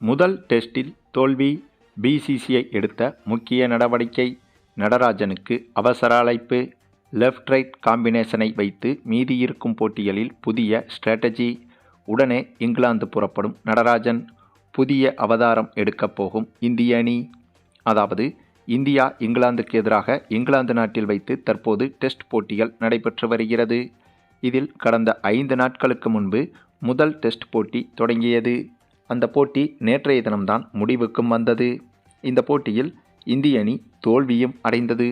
முதல் டெஸ்டில் தோல்வி பிசிசிஐ எடுத்த முக்கிய நடவடிக்கை நடராஜனுக்கு அவசர அழைப்பு. லெஃப்ட் ரைட் காம்பினேஷனை வைத்து மீதியிருக்கும் போட்டிகளில் புதிய ஸ்ட்ராட்டஜி. உடனே இங்கிலாந்து புறப்படும் நடராஜன். புதிய அவதாரம் எடுக்கப் போகும் இந்திய அணி. அதாவது இந்தியா இங்கிலாந்துக்கு எதிராக இங்கிலாந்து நாட்டில் வைத்து தற்போது டெஸ்ட் போட்டிகள் நடைபெற்று வருகிறது. இதில் கடந்த ஐந்து நாட்களுக்கு முன்பு முதல் டெஸ்ட் போட்டி தொடங்கியது. அந்த போட்டி நேற்றைய தினம்தான் முடிவுக்கும் வந்தது. இந்த போட்டியில் இந்திய அணி தோல்வியும் அடைந்தது.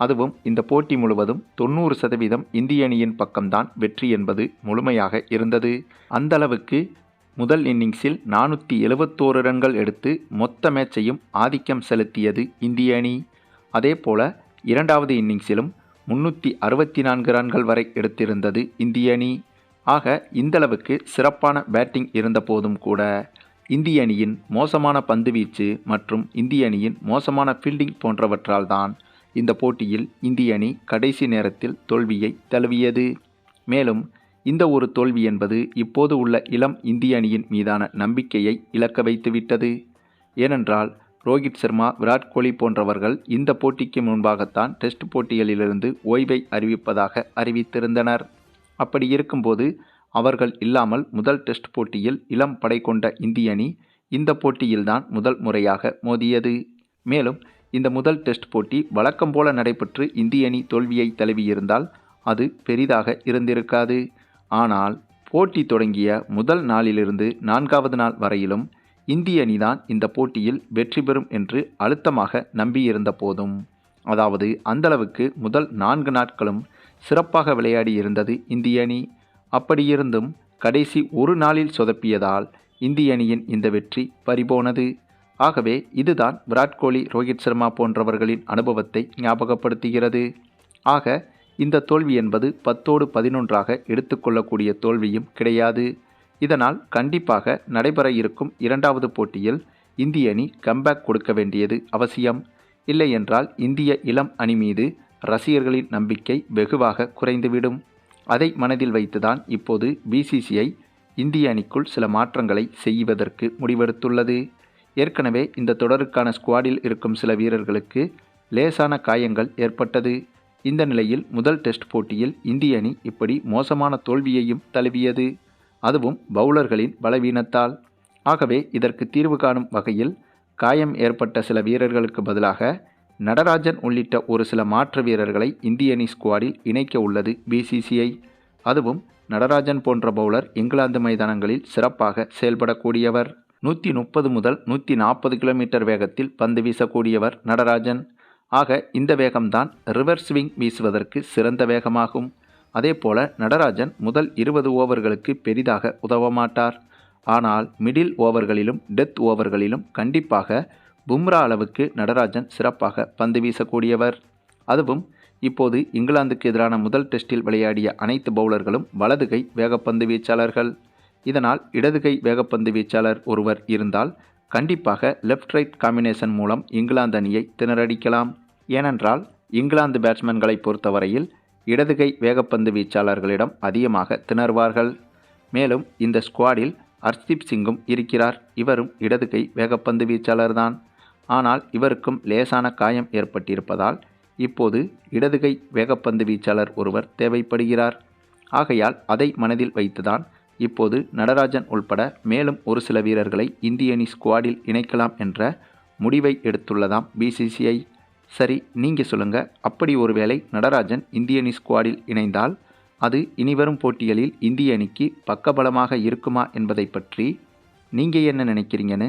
அதுவும் இந்த போட்டி முழுவதும் தொண்ணூறு சதவீதம் இந்திய அணியின் பக்கம்தான் வெற்றி என்பது முழுமையாக இருந்தது. அந்த அளவுக்கு முதல் இன்னிங்ஸில் நானூற்றி எழுபத்தோரு ரன்கள் எடுத்து மொத்த மேட்சையும் ஆதிக்கம் செலுத்தியது இந்திய அணி. அதேபோல இரண்டாவது இன்னிங்ஸிலும் முன்னூற்றி அறுபத்தி நான்கு ரன்கள் வரை எடுத்திருந்தது இந்திய அணி. ஆக இந்தளவுக்கு சிறப்பான பேட்டிங் இருந்த போதும் கூட இந்திய அணியின் மோசமான பந்துவீச்சு மற்றும் இந்திய அணியின் மோசமான ஃபீல்டிங் போன்றவற்றால் தான் இந்த போட்டியில் இந்திய அணி கடைசி நேரத்தில் தோல்வியை தழுவியது. மேலும் இந்த ஒரு தோல்வி என்பது இப்போது உள்ள இளம் இந்திய அணியின் மீதான நம்பிக்கையை இழக்க வைத்துவிட்டது ஏனென்றால் ரோஹித் சர்மா விராட் கோலி போன்றவர்கள் இந்த போட்டிக்கு முன்பாகத்தான் டெஸ்ட் போட்டிகளிலிருந்து ஓய்வை அறிவிப்பதாக அறிவித்திருந்தனர். அப்படி இருக்கும்போது அவர்கள் இல்லாமல் முதல் டெஸ்ட் போட்டியில் இளம் படை கொண்ட இந்திய அணி இந்த போட்டியில்தான் முதல் முறையாக மோதியது. மேலும் இந்த முதல் டெஸ்ட் போட்டி வழக்கம் போல நடைபெற்று இந்திய அணி தோல்வியை தழுவியிருந்தால் அது பெரிதாக இருந்திருக்காது. ஆனால் போட்டி தொடங்கிய முதல் நாளிலிருந்து நான்காவது நாள் வரையிலும் இந்திய அணிதான் இந்த போட்டியில் வெற்றி பெறும் என்று அழுத்தமாக நம்பியிருந்த போதும். அதாவது அந்தளவுக்கு முதல் நான்கு நாட்களும் சிறப்பாக விளையாடி இருந்தது இந்திய அணி. அப்படியிருந்தும் கடைசி ஒரு நாளில் சொதப்பியதால் இந்திய அணியின் இந்த வெற்றி பறிபோனது. ஆகவே இதுதான் விராட் கோலி ரோஹித் சர்மா போன்றவர்களின் அனுபவத்தை ஞாபகப்படுத்துகிறது. ஆக இந்த தோல்வி என்பது பத்தோடு பதினொன்றாக எடுத்துக்கொள்ளக்கூடிய தோல்வியும் கிடையாது. இதனால் கண்டிப்பாக நடைபெற இருக்கும் இரண்டாவது போட்டியில் இந்திய அணி கம்பேக் கொடுக்க வேண்டியது அவசியம். இல்லை என்றால் இந்திய இளம் அணி மீது ரசிகர்களின் நம்பிக்கை வெகுவாக குறைந்துவிடும். அதை மனதில் வைத்துதான் இப்போது பிசிசிஐ இந்திய அணிக்குள் சில மாற்றங்களை செய்வதற்கு முடிவெடுத்துள்ளது. ஏற்கனவே இந்த தொடருக்கான ஸ்குவாடில் இருக்கும் சில வீரர்களுக்கு லேசான காயங்கள் ஏற்பட்டது. இந்த நிலையில் முதல் டெஸ்ட் போட்டியில் இந்திய அணி இப்படி மோசமான தோல்வியையும் தழுவியது. அதுவும் பவுலர்களின் பலவீனத்தால். ஆகவே இதற்கு தீர்வு காணும் வகையில் காயம் ஏற்பட்ட சில வீரர்களுக்கு பதிலாக நடராஜன் உள்ளிட்ட ஒரு சில மாற்று வீரர்களை இந்திய அணி ஸ்குவாடில் இணைக்க உள்ளது பிசிசிஐ அதுவும் நடராஜன் போன்ற பவுலர் இங்கிலாந்து மைதானங்களில் சிறப்பாக செயல்படக்கூடியவர். நூற்றி முப்பது முதல் நூற்றி நாற்பது கிலோமீட்டர் வேகத்தில் பந்து வீசக்கூடியவர் நடராஜன். ஆக இந்த வேகம்தான் ரிவர் ஸ்விங் வீசுவதற்கு சிறந்த வேகமாகும். அதேபோல நடராஜன் முதல் இருபது ஓவர்களுக்கு பெரிதாக உதவ மாட்டார். ஆனால் மிடில் ஓவர்களிலும் டெத் ஓவர்களிலும் கண்டிப்பாக பும்ரா அளவுக்கு நடராஜன் சிறப்பாக பந்து வீசக்கூடியவர். அதுவும் இப்போது இங்கிலாந்துக்கு எதிரான முதல் டெஸ்டில் விளையாடிய அனைத்து பவுலர்களும் வலதுகை வேகப்பந்து வீச்சாளர்கள். இதனால் இடதுகை வேகப்பந்து வீச்சாளர் ஒருவர் இருந்தால் கண்டிப்பாக லெஃப்ட் ரைட் காம்பினேஷன் மூலம் இங்கிலாந்து அணியை திணறடிக்கலாம். ஏனென்றால் இங்கிலாந்து பேட்ஸ்மேன்களை பொறுத்தவரையில் இடதுகை வேகப்பந்து வீச்சாளர்களிடம் அதிகமாக திணறுவார்கள். மேலும் இந்த ஸ்குவாடில் ஹர்ஷ்தீப் சிங்கும் இருக்கிறார். இவரும் இடதுகை வேகப்பந்து வீச்சாளர்தான். ஆனால் இவருக்கும் லேசான காயம் ஏற்பட்டிருப்பதால் இப்போது இடதுகை வேகப்பந்து வீச்சாளர் ஒருவர் தேவைப்படுகிறார். ஆகையால் அதை மனதில் வைத்துதான் இப்போது நடராஜன் உள்பட மேலும் ஒரு சில வீரர்களை இந்திய அணி ஸ்குவாடில் இணைக்கலாம் என்ற முடிவை எடுத்துள்ளதாம் பிசிசிஐ சரி நீங்கள் சொல்லுங்கள் அப்படி ஒருவேளை நடராஜன் இந்திய அணி ஸ்குவாடில் இணைந்தால் அது இனிவரும் போட்டிகளில் இந்திய அணிக்கு பக்கபலமாக இருக்குமா என்பதை பற்றி நீங்கள் என்ன நினைக்கிறீங்கன்னு